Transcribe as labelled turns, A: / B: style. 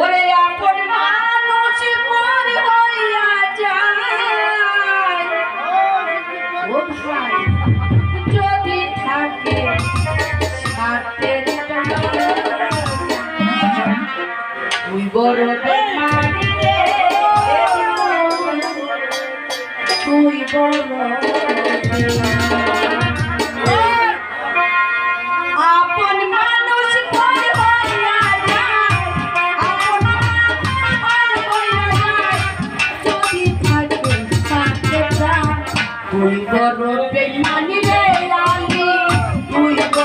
A: ওরে আপন মানুষ পর হইয়া যায়। ও ভাই যদি থাকে সাথের তুই বড় বেমারি রে। তুই বড় Yeah, you want me to be.